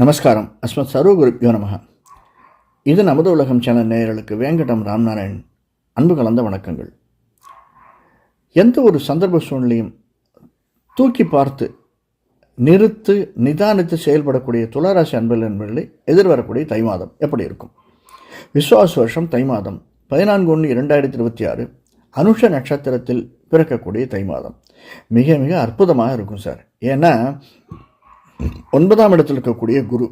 நமஸ்காரம். அஸ்மத் சர்வகுருப்யோ நமக இது நமது உலகம் சேனல் நேயர்களுக்கு வேங்கடம் ராம்நாராயண் அன்பு கலந்த வணக்கங்கள். எந்த ஒரு சந்தர்ப்ப சூழ்நிலையும் தூக்கி பார்த்து நிறுத்து நிதானித்து செயல்படக்கூடிய துளாராசி அன்பர்கள் என்பதை எதிர்வரக்கூடிய தை மாதம் எப்படி இருக்கும்? விஸ்வாச வருஷம் தை மாதம் பதினான்கு ஒன்று இரண்டாயிரத்தி இருபத்தி ஆறு அனுஷ நட்சத்திரத்தில் பிறக்கக்கூடிய தை மாதம். மிக மிக அற்புதமாக இருக்கும் சார். ஏன்னா ஒன்பதாம் இடத்தில் இருக்கக்கூடிய குரு.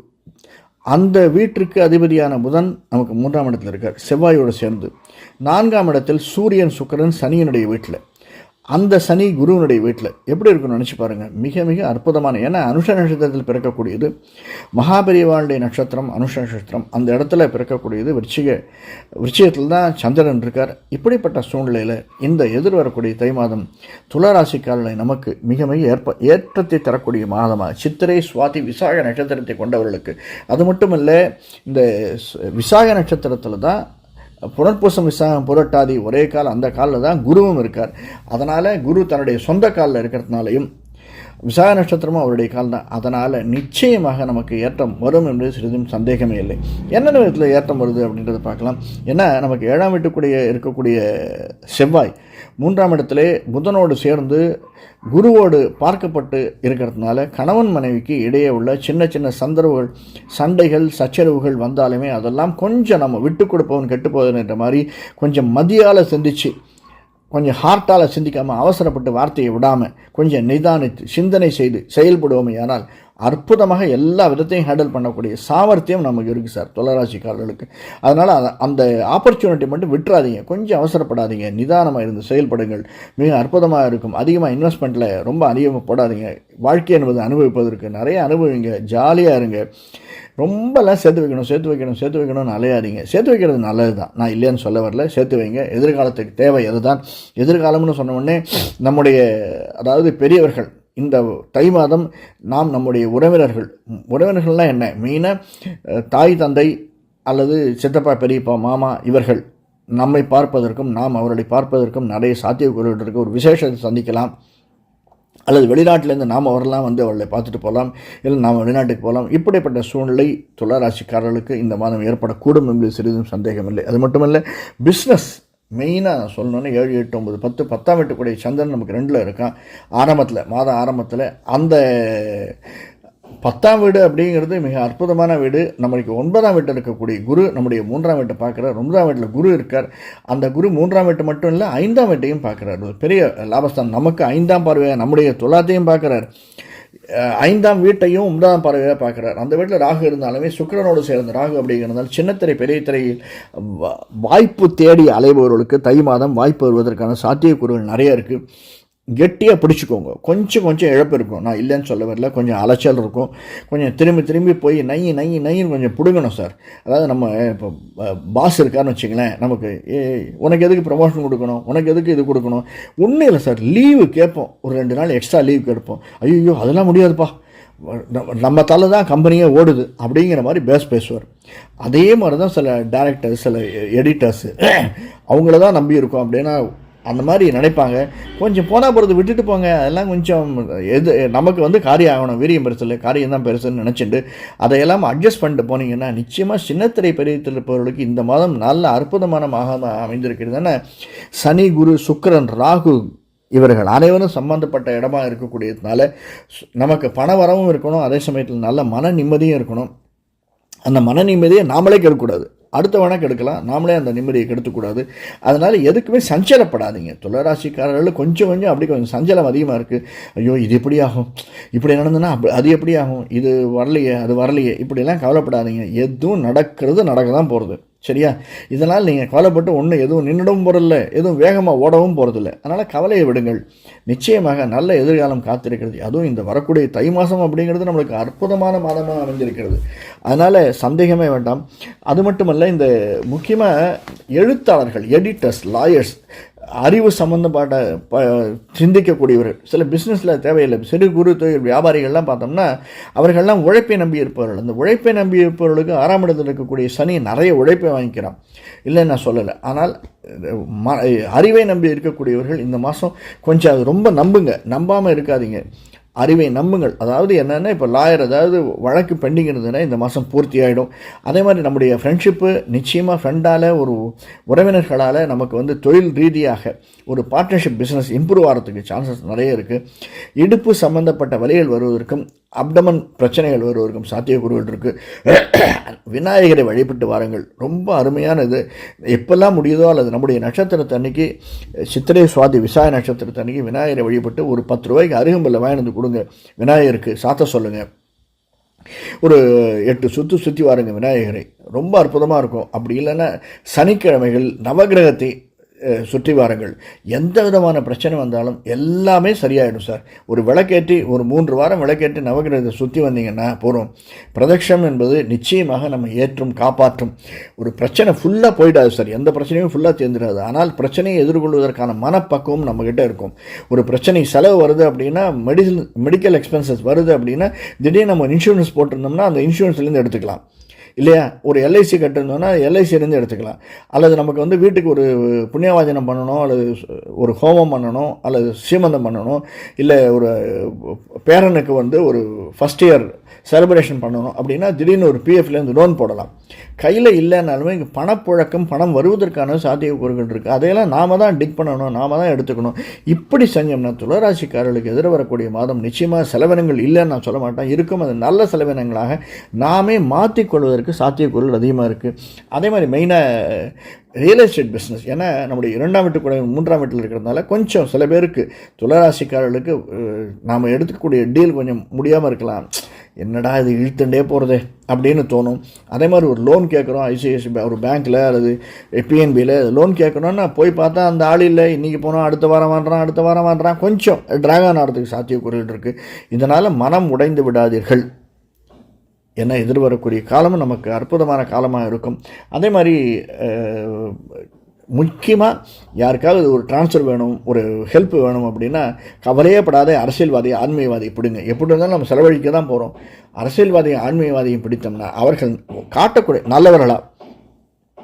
அந்த வீட்டிற்கு அதிபதியான புதன் நமக்கு மூன்றாம் இடத்தில் இருக்கார். செவ்வாயோடு சேர்ந்து நான்காம் இடத்தில் சூரியன் சுக்கிரன் சனியினுடைய வீட்டில். அந்த சனி குருவினுடைய வீட்டில் எப்படி இருக்குன்னு நினச்சி பாருங்கள் மிக மிக அற்புதமான ஏன்னா அனுஷ நட்சத்திரத்தில் பிறக்கக்கூடியது மகாபெரியவாளுடைய நட்சத்திரம் அனுஷ நட்சத்திரம். அந்த இடத்துல பிறக்கக்கூடியது விருச்சிக விருச்சிகத்தில் தான் சந்திரன் இருக்கார். இப்படிப்பட்ட சூழ்நிலையில் இந்த எதிர் வரக்கூடிய தை மாதம் துளாராசிக்காரர்களை நமக்கு மிக மிக ஏற்ப ஏற்றத்தை தரக்கூடிய மாதமாக சித்திரை சுவாதி விசாக நட்சத்திரத்தை கொண்டவர்களுக்கு. அது மட்டும் இல்லை இந்த விசாக நட்சத்திரத்தில் தான் புனர்பூசம் விசாகம் புரட்டாதி ஒரே கால் அந்த காலில் தான் குருவும் இருக்கார். அதனால் குரு தன்னுடைய சொந்த காலில் இருக்கிறதுனாலையும் விசாக நட்சத்திரமும் அவருடைய கால் தான் அதனால் நிச்சயமாக நமக்கு ஏற்றம் வரும் என்பது சிறிதும் சந்தேகமே இல்லை. என்னென்ன விதத்தில் ஏற்றம் வருது அப்படின்றத பார்க்கலாம். ஏன்னா நமக்கு ஏழாம் வீட்டுக்குடைய இருக்கக்கூடிய செவ்வாய் மூன்றாம் இடத்திலே புதனோடு சேர்ந்து குருவோடு பார்க்கப்பட்டு இருக்கிறதுனால கணவன் மனைவிக்கு இடையே உள்ள சின்ன சின்ன சந்தர்வுகள் சண்டைகள் சச்சரவுகள் வந்தாலுமே அதெல்லாம் கொஞ்சம் நம்ம விட்டு கொடுப்பவன் கெட்டு என்ற மாதிரி கொஞ்சம் மதியால் சிந்திச்சு கொஞ்சம் ஹார்ட்டால் சிந்திக்காமல் அவசரப்பட்டு வார்த்தையை விடாமல் கொஞ்சம் நிதானித்து சிந்தனை செய்து செயல்படுவோமையானால் அற்புதமாக எல்லா விதத்தையும் ஹேண்டில் பண்ணக்கூடிய சாமர்த்தியம் நமக்கு இருக்குது சார் துளராசிக்காரர்களுக்கு. அதனால் அந்த ஆப்பர்ச்சுனிட்டி மட்டும் விட்டுறாதீங்க. கொஞ்சம் அவசரப்படாதீங்க. நிதானமாக இருந்து செயல்படுங்கள். மிக அற்புதமாக இருக்கும். அதிகமாக இன்வெஸ்ட்மெண்ட்டில் ரொம்ப அதிகமாக போடாதீங்க. வாழ்க்கை என்பது அனுபவிப்பதற்கு நிறைய அனுபவிங்க. ஜாலியாக இருங்க. ரொம்பலாம் சேர்த்து வைக்கணும் சேர்த்து வைக்கணும் சேர்த்து வைக்கணும்னு அலையாதீங்க. சேர்த்து வைக்கிறது நல்லது தான் நான் இல்லைன்னு சொல்ல வரல. சேர்த்து வைங்க. எதிர்காலத்துக்கு தேவை அதுதான் எதிர்காலம்னு சொன்ன உடனே நம்முடைய அதாவது பெரியவர்கள் இந்த தை மாதம் நாம் நம்முடைய உறவினர்கள் உறவினர்கள்லாம் என்ன? மெயினாக தாய் தந்தை அல்லது சித்தப்பா பெரியப்பா மாமா இவர்கள் நம்மை பார்ப்பதற்கும் நாம் அவர்களை பார்ப்பதற்கும் நிறைய சாத்தியக்கூறுகள் இருக்கு ஒரு விசேஷத்தை சந்திக்கலாம். அல்லது வெளிநாட்டிலேருந்து நாம் வரலாம் வந்து அவர்களை பார்த்துட்டு போகலாம். இல்லை நாம் வெளிநாட்டுக்கு போகலாம். இப்படிப்பட்ட சூழ்நிலை துளாராசிக்காரர்களுக்கு இந்த மாதம் ஏற்படக்கூடும் என்பது சிறிதும் சந்தேகமில்லை. அது மட்டுமல்ல பிஸ்னஸ் மெயினாக நான் ஏழு எட்டு ஒம்பது பத்து பத்தாம் வீட்டுக்குடைய சந்திரன் நமக்கு ரெண்டில் இருக்கான். ஆரம்பத்தில் மாத ஆரம்பத்தில் அந்த பத்தாம் வீடு அப்படிங்கிறது மிக அற்புதமான வீடு. நம்மளுக்கு ஒன்பதாம் வீட்டில் இருக்கக்கூடிய குரு நம்முடைய மூன்றாம் வீட்டை பார்க்குறார். ஒன்பதாம் வீட்டில் குரு இருக்கார். அந்த குரு மூன்றாம் வீட்டு மட்டும் இல்லை ஐந்தாம் வீட்டையும் பார்க்குறார். பெரிய லாபஸ்தான். நமக்கு ஐந்தாம் பார்வையாக நம்முடைய துலாத்தையும் பார்க்குறார். ஐந்தாம் வீட்டையும் ஒன்பதாம் பார்வையாக பார்க்குறார். அந்த வீட்டில் ராகு இருந்தாலுமே சுக்கிரனோடு சேர்ந்த ராகு அப்படிங்கிறதால சின்னத்திரை பெரிய திரையில் வாய்ப்பு தேடி அலைபவர்களுக்கு தை மாதம் வாய்ப்பு வருவதற்கான சாத்தியக்கூறுகள் நிறைய இருக்குது கெட்டியாக பிடிச்சிக்கோங்க. கொஞ்சம் கொஞ்சம் இழப்பு இருக்கும். நான் இல்லைன்னு சொல்ல வரல. கொஞ்சம் அலைச்சல் இருக்கும். கொஞ்சம் திரும்பி திரும்பி போய் நை நை நைன்னு கொஞ்சம் பிடுங்கணும் சார். அதாவது நம்ம இப்போ பாஸ் இருக்காருன்னு வச்சுங்களேன் நமக்கு ஏய் உனக்கு எதுக்கு ப்ரமோஷன் கொடுக்கணும்? உனக்கு எதுக்கு இது கொடுக்கணும்? ஒன்றும் இல்லை சார். லீவு கேட்போம். ஒரு ரெண்டு நாள் எக்ஸ்ட்ரா லீவ் கேட்போம். ஐயோ அதெல்லாம் முடியாதுப்பா. நம்ம- நம்ம தலை தான் கம்பெனியே ஓடுது. அப்படிங்கிற மாதிரி பேஸ் பேசுவார். அதே மாதிரி தான் சில டேரக்டர்ஸ் சில எடிட்டர்ஸு அவங்கள தான் நம்பி இருக்கோம் அப்படின்னா அந்த மாதிரி நினைப்பாங்க. கொஞ்சம் போனால் போகிறது விட்டுட்டு போங்க. அதெல்லாம் கொஞ்சம் எது நமக்கு வந்து காரியம் ஆகணும் வீரியம் பெருசு இல்லை காரியம் தான் பெருசுன்னு நினச்சிட்டு அதையெல்லாம் அட்ஜஸ்ட் பண்ணிட்டு போனீங்கன்னா நிச்சயமாக சின்னத்திரை பெரியத்தில் இருப்பவர்களுக்கு இந்த மாதம் நல்ல அற்புதமான மாதமாக அமைந்திருக்கிறது தானே சனி குரு சுக்கரன் ராகு இவர்கள் அனைவரும் சம்பந்தப்பட்ட இடமா இருக்கக்கூடியதுனால சு- நமக்கு பண வரவும் இருக்கணும். அதே சமயத்தில் நல்ல மன நிம்மதியும் இருக்கணும். அந்த மன நிம்மதியை நாமளே கேட்கக்கூடாது அடுத்தவனை கெடுக்கலாம். நாமளே அந்த நிம்மதியை கெடுத்துக்கூடாது. அதனால் எதுக்குமே சஞ்சலப்படாதீங்க. துளராசிக்காரர்கள் கொஞ்சம் கொஞ்சம் அப்படி கொஞ்சம் சஞ்சலம் அதிகமாக இருக்குது ஐயோ இது எப்படி ஆகும்? இப்படி நடந்ததுன்னா அது எப்படி ஆகும்? இது வரலையே அது வரலையே. இப்படிலாம் கவலைப்படாதீங்க. எதுவும் நடக்கிறது நடக்க தான் போகிறது சரியா? இதனால் நீங்கள் கவலைப்பட்டு ஒன்றும் எதுவும் நின்றுடவும் போகிறதில்ல எதுவும் வேகமாக ஓடவும் போகிறதில்ல அதனால் கவலையை விடுங்கள். நிச்சயமாக நல்ல எதிர்காலம் காத்திருக்கிறது. அதுவும் இந்த வரக்கூடிய தை மாதம் அப்படிங்கிறது நம்மளுக்கு அற்புதமான மாதமாக அமைஞ்சிருக்கிறது. அதனால் சந்தேகமே வேண்டாம். அது மட்டுமல்ல இந்த முக்கியமாக எழுத்தாளர்கள் எடிட்டர்ஸ் லாயர்ஸ் அறிவு சம்மந்தப்பட்ட ப சிந்திக்கக்கூடியவர்கள். சில பிஸ்னஸில் தேவையில்லை. சிறு குறு தொழில் வியாபாரிகள்லாம் பார்த்தோம்னா அவர்கள்லாம் உழைப்பை நம்பி இருப்பவர்கள். அந்த உழைப்பை நம்பி இருப்பவர்களுக்கு ஆறாம் இடத்தில் இருக்கக்கூடிய சனி நிறைய உழைப்பை வாங்கிக்கிறான். இல்லை நான் சொல்லலை. ஆனால் ம அறிவை நம்பி இருக்கக்கூடியவர்கள் இந்த மாதம் கொஞ்சம் அது ரொம்ப நம்புங்க. நம்பாமல் இருக்காதீங்க. அறிவை நம்புங்கள். அதாவது என்னென்னா இப்போ லாயர் அதாவது வழக்கு பெண்டிங் இருந்ததுன்னா இந்த மாதம் பூர்த்தி ஆகிடும் அதே மாதிரி நம்முடைய ஃப்ரெண்ட்ஷிப்பு நிச்சயமாக ஃப்ரெண்டால் ஒரு உறவினர்களால் நமக்கு வந்து தொழில் ரீதியாக ஒரு பார்ட்னர்ஷிப் பிஸ்னஸ் இம்ப்ரூவ் ஆகிறதுக்கு சான்சஸ் நிறைய இருக்குது இடுப்பு சம்மந்தப்பட்ட வழிகள் வருவதற்கும் அப்டமன் பிரச்சனைகள் வருவதற்கும் சாத்தியக்கூறுகள் இருக்குது விநாயகரை வழிபட்டு வாருங்கள். ரொம்ப அருமையானது. எப்பெல்லாம் முடியுதோ அல்லது நம்முடைய நட்சத்திரத்தன்னைக்கு சித்திரை சுவாதி விசாய நட்சத்திரத்தை அன்னைக்கு விநாயகரை வழிபட்டு ஒரு பத்து ரூபாய்க்கு அருகம்பில் வாங்கினது கொடுங்க. விநாயகருக்கு சாத்த சொல்லுங்கள் ஒரு எட்டு சுற்று சுற்றி வாருங்க விநாயகரை. ரொம்ப அற்புதமாக இருக்கும். அப்படி இல்லைன்னா சனிக்கிழமைகள் நவகிரகத்தை சுற்றி வாருங்கள். எந்த விதமான பிரச்சனை வந்தாலும் எல்லாமே சரியாயிடும் சார். ஒரு விளக்கேற்றி ஒரு மூன்று வாரம் விளக்கேற்றி நவகிரகத்தை சுற்றி வந்தீங்கன்னா போகிறோம் பிரதட்சம் என்பது நிச்சயமாக நம்ம ஏற்றும் காப்பாற்றும். ஒரு பிரச்சனை ஃபுல்லாக போயிடாது சார். எந்த பிரச்சனையும் ஃபுல்லாக தேர்ந்துடாது. ஆனால் பிரச்சனையை எதிர்கொள்வதற்கான மனப்பக்குவம் நம்மக்கிட்ட இருக்கும். ஒரு பிரச்சனை செலவு வருது அப்படின்னா மெடிசன் மெடிக்கல் எக்ஸ்பென்சஸ் வருது அப்படின்னா திடீர்னு நம்ம இன்சூரன்ஸ் போட்டிருந்தோம்னா அந்த இன்சூரன்ஸ்லேருந்து எடுத்துக்கலாம். இல்லையா? ஒரு எல்ஐசி கட்டிருந்தோன்னா எல்ஐசிலேருந்து எடுத்துக்கலாம். அல்லது நமக்கு வந்து வீட்டுக்கு ஒரு புண்ணியவாஜனம் பண்ணணும் அல்லது ஒரு ஹோமம் பண்ணணும் அல்லது சீமந்தம் பண்ணணும் இல்லை ஒரு பேரனுக்கு வந்து ஒரு ஃபஸ்ட் இயர் செலிப்ரேஷன் பண்ணணும். அப்படின்னா திடீர்னு ஒரு பிஎஃப்லேருந்து லோன் போடலாம். கையில் இல்லைனாலுமே இங்கே பணப்புழக்கம் பணம் வருவதற்கான சாத்தியக்கூறுகள் இருக்குது அதையெல்லாம் நாம தான் டிக் பண்ணணும் நாம தான் எடுத்துக்கணும். இப்படி செஞ்சோம்னா துளராசிக்காரர்களுக்கு எதிர வரக்கூடிய மாதம் நிச்சயமாக செலவினங்கள் இல்லைன்னு நான் சொல்ல மாட்டேன். இருக்கும் அது நல்ல செலவினங்களாக நாமே மாற்றிக்கொள்வதற்கு சாத்தியக்கூறுகள் அதிகமாக இருக்குது அதே மாதிரி மெயினாக ரியல் எஸ்டேட் பிஸ்னஸ் ஏன்னா நம்முடைய இரண்டாம் வீட்டு கூட மூன்றாம் வீட்டில் இருக்கிறதுனால கொஞ்சம் சில பேருக்கு துளராசிக்காரர்களுக்கு நாம் எடுத்துக்கக்கூடிய டீல் கொஞ்சம் முடியாமல் இருக்கலாம். என்னடா இது இழுத்துண்டே போகிறதே அப்படின்னு தோணும். அதே மாதிரி ஒரு லோன் கேட்குறோம் ஐசிஐசி ஒரு பேங்க்கில் அல்லது பிஎன்பியில் லோன் கேட்கணும்னா போய் பார்த்தா அந்த ஆள் இல்லை. இன்றைக்கி போனோம் அடுத்த வாரம் வாங்குறான் அடுத்த வாரம் வாங்குறான். கொஞ்சம் ட்ராகன் ஆகிறதுக்கு சாத்தியக்கூறுகள் இருக்குது இதனால் மனம் உடைந்து விடாதீர்கள். என எதிர்வரக்கூடிய காலமும் நமக்கு அற்புதமான காலமாக இருக்கும். அதே மாதிரி முக்கியமாக யாருக்காவது ஒரு ட்ரான்ஸ்ஃபர் வேணும் ஒரு ஹெல்ப் வேணும் அப்படின்னா கவலையே படாத அரசியல்வாதி ஆன்மீகவாதி பிடிங்க. எப்படி இருந்தாலும் நம்ம செலவழிக்க தான் போகிறோம் அரசியல்வாதியும் ஆன்மீகவாதியும் பிடித்தோம்னா அவர்கள் காட்டக்கூடிய நல்லவர்களா?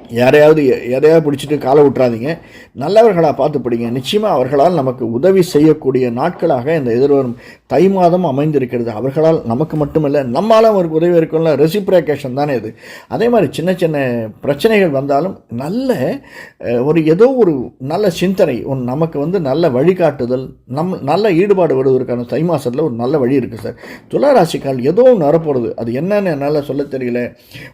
யாரையாவது எதையாவது பிடிச்சிட்டு காலை விட்டுறாதீங்க நல்லவர்களாக பார்த்து பிடிங்க. நிச்சயமாக அவர்களால் நமக்கு உதவி செய்யக்கூடிய நாட்களாக இந்த எதிர்வரும் தை மாதம் அமைந்திருக்கிறது. அவர்களால் நமக்கு மட்டுமல்ல நம்மால் அவருக்கு உதவி இருக்கும்ல. ரெசிப்ரேக்கேஷன் தானே இது. அதே மாதிரி சின்ன சின்ன பிரச்சனைகள் வந்தாலும் நல்ல ஒரு ஏதோ ஒரு நல்ல சிந்தனை ஒன் நமக்கு வந்து நல்ல வழிகாட்டுதல் நம் நல்ல ஈடுபாடு வருவதற்கான தை மாதத்தில் ஒரு நல்ல வழி இருக்குது சார். துளாராசிக்கால் ஏதோ ஒன்று வரப்போகிறது அது என்னன்னு என்னால் சொல்ல தெரியல.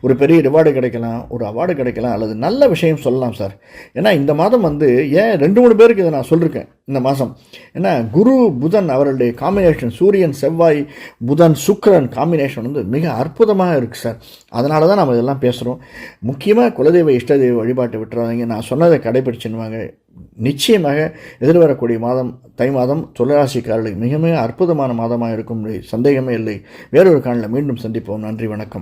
ஒரு பெரிய ரிவார்டு கிடைக்கலாம் ஒரு அவார்டு கிடைக்கலாம் அல்லது நல்ல விஷயம் சொல்லலாம் சார். ஏன்னா இந்த மாதம் வந்து ஏன் ரெண்டு மூணு பேருக்கு இதை நான் சொல்லியிருக்கேன் இந்த மாதம். ஏன்னா குரு புதன் அவர்களுடைய காம்பினேஷன் சூரியன் செவ்வாய் புதன் சுக்கரன் காம்பினேஷன் வந்து மிக அற்புதமாக இருக்குது சார் அதனால தான் நம்ம இதெல்லாம் பேசுகிறோம் முக்கியமாக குலதெய்வ இஷ்டதெய்வ வழிபாட்டை விட்டுறாதீங்க. நான் சொன்னதை கடைபிடிச்சுன்னுவாங்க நிச்சயமாக எதிர்வரக்கூடிய மாதம் தை மாதம் துளராசிக்காரர்களுக்கு மிக மிக அற்புதமான மாதமாக இருக்கும் சந்தேகமே இல்லை. வேறொரு காலில் மீண்டும் சந்திப்போம். நன்றி வணக்கம்.